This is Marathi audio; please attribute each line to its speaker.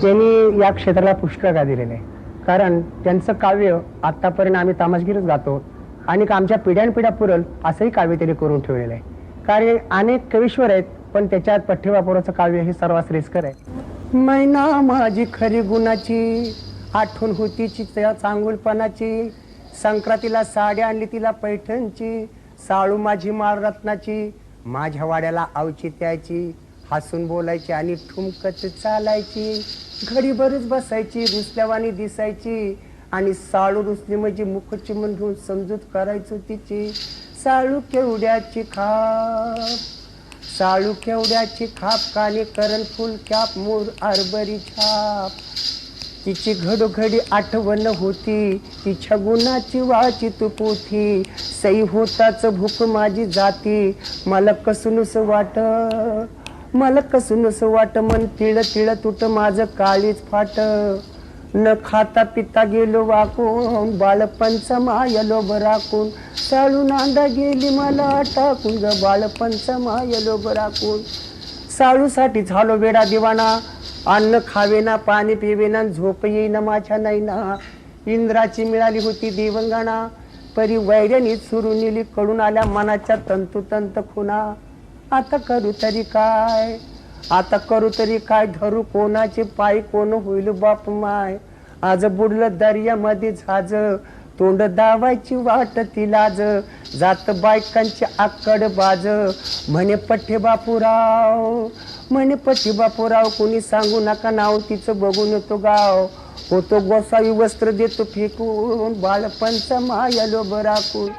Speaker 1: त्यांनी या क्षेत्राला पुष्कळ का दिलेलं? आहे कारण त्यांचं काव्य आतापर्यंत आम्ही तामसगिरीच गातो आणि आमच्या पिढ्यानपिढ्या पुरल असंही काव्य त्यांनी करून ठेवलेलं आहे. कारण अनेक कवीश्वर आहेत पण त्याच्यात पठ्ठेबापुराचं काव्य हे सर्वात श्रेष्ठकर आहे. मैना माझी खरी गुणाची आठवण होती त्या चांगुलपणाची. संक्रांतीला साडी आणली तिला पैठणची साळू माझी माळ रत्नाची माझ्या वाड्याला औचित्याची. हसून बोलायची आणि ठुमकत चालायची. घडीभरच बसायची रुसल्यावानी दिसायची. आणि साळू रुसली म्हणजे मुखची मन घेऊन समजूत करायचो तिची. साळू केवड्याची खाप साळू केवड्याची खाप काने करण फुल कॅप मोर आरबरी छाप. तिची घडोघडी आठवण होती तिच्या गुणाची वाचित पोथी सई होताच भूक माझी जाती मला कसूनच वाट मला कसूनच वाट मन तिळ तिळ तुट माझं काळीच फाट. न खाता पिता गेलो वाकून बाळपंच मायलो बराकून. साळू नांदा गेली मला टाकून ग बाळपंच मायलो बराकून. साळूसाठी झालो वेडा दिवाना अन्न खावेना पाणी पिवेना झोप येईना माझ्या नाही ना इंद्राची मिळाली होती देवंगाना परी वैर्यानी सुरू नेली कडून आल्या मनाच्या तंतुतंत खुना आता करू तरी काय? आता करू तरी काय? धरू कोणाचे पाय? कोण होईल बाप माय? आज बुडलं दर्यामध्ये झाज. तोंड दावायची वाट तिलाज जात बायकांची आकड बाज. म्हणे पठ्ठे बापूराव. म्हणे पठ्ठे बापूराव कोणी सांगू नका नाव? तिचं बघून येतो गाव. होतो गोसावी वस्त्र देतो फेकून. बाळपंच मायलो राखून.